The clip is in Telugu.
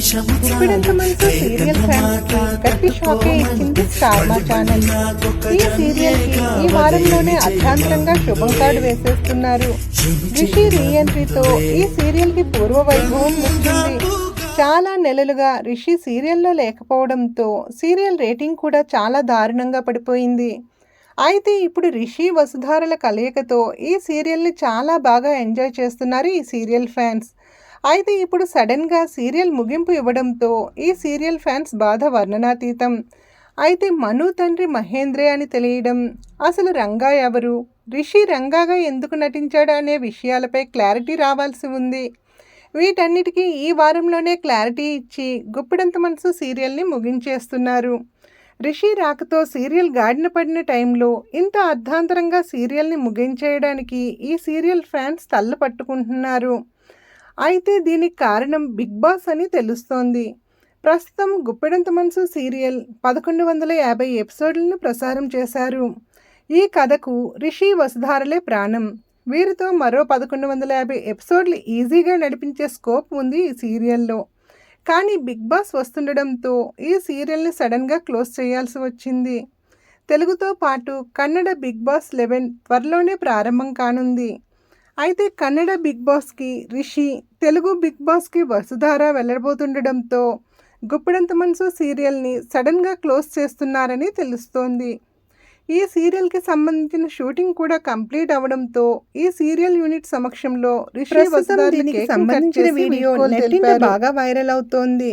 సీరియల్ ఫ్యాన్స్ గట్టి షాకే ఇచ్చింది స్టార్మా ఛానల్ ఈ సీరియల్కి ఈ వారంలోనే అర్ధాంతరంగా శుభం కార్డు వేసేస్తున్నారు. రిషి రీఎంట్రీతో ఈ సీరియల్కి పూర్వ వైభవం వచ్చింది. చాలా నెలలుగా రిషి సీరియల్లో లేకపోవడంతో సీరియల్ రేటింగ్ కూడా చాలా దారుణంగా పడిపోయింది. అయితే ఇప్పుడు రిషి వసుధారల కలయికతో ఈ సీరియల్ని చాలా బాగా ఎంజాయ్ చేస్తున్నారు ఈ సీరియల్ ఫ్యాన్స్ అయితే ఇప్పుడు సడన్గా సీరియల్ ముగింపు ఇవ్వడంతో ఈ సీరియల్ ఫ్యాన్స్ బాధ వర్ణనాతీతం. అయితే మను తండ్రి మహేంద్రే అని తెలియడం అసలు రంగా ఎవరు? రిషి రంగాగా ఎందుకు నటించాడు అనే విషయాలపై క్లారిటీ రావాల్సి ఉంది. వీటన్నిటికీ ఈ వారంలోనే క్లారిటీ ఇచ్చి గుప్పిడంత మనసు సీరియల్ని ముగించేస్తున్నారు. రిషి రాకతో సీరియల్ గాడిన పడిన టైంలో ఇంత అర్ధాంతరంగా సీరియల్ని ముగించేయడానికి ఈ సీరియల్ ఫ్యాన్స్ తల్ల పట్టుకుంటున్నారు. అయితే దీనికి కారణం బిగ్ బాస్ అని తెలుస్తోంది. ప్రస్తుతం గుప్పెడంత మనసు సీరియల్ పదకొండు వందల యాభై ఎపిసోడ్లను ప్రసారం చేశారు. ఈ కథకు రిషి వసుధారలే ప్రాణం. వీరితో మరో పదకొండు వందల యాభై ఎపిసోడ్లు ఈజీగా నడిపించే స్కోప్ ఉంది ఈ సీరియల్లో. కానీ బిగ్ బాస్ వస్తుండడంతో ఈ సీరియల్ని సడన్గా క్లోజ్ చేయాల్సి వచ్చింది. తెలుగుతో పాటు కన్నడ బిగ్ బాస్ లెవెన్ త్వరలోనే ప్రారంభం కానుంది. అయితే కన్నడ బిగ్ బాస్కి రిషి తెలుగు బిగ్ బాస్కి వసుధార వెళ్ళబోతుండడంతో గుప్పిడంత మనసు సీరియల్ని సడన్గా క్లోజ్ చేస్తున్నారని తెలుస్తోంది ఈ సీరియల్కి సంబంధించిన షూటింగ్ కూడా కంప్లీట్ అవడంతో ఈ సీరియల్ యూనిట్ సమక్షంలో రిషి కట్ సంబంధించిన వీడియో. బాగా వైరల్ అవుతోంది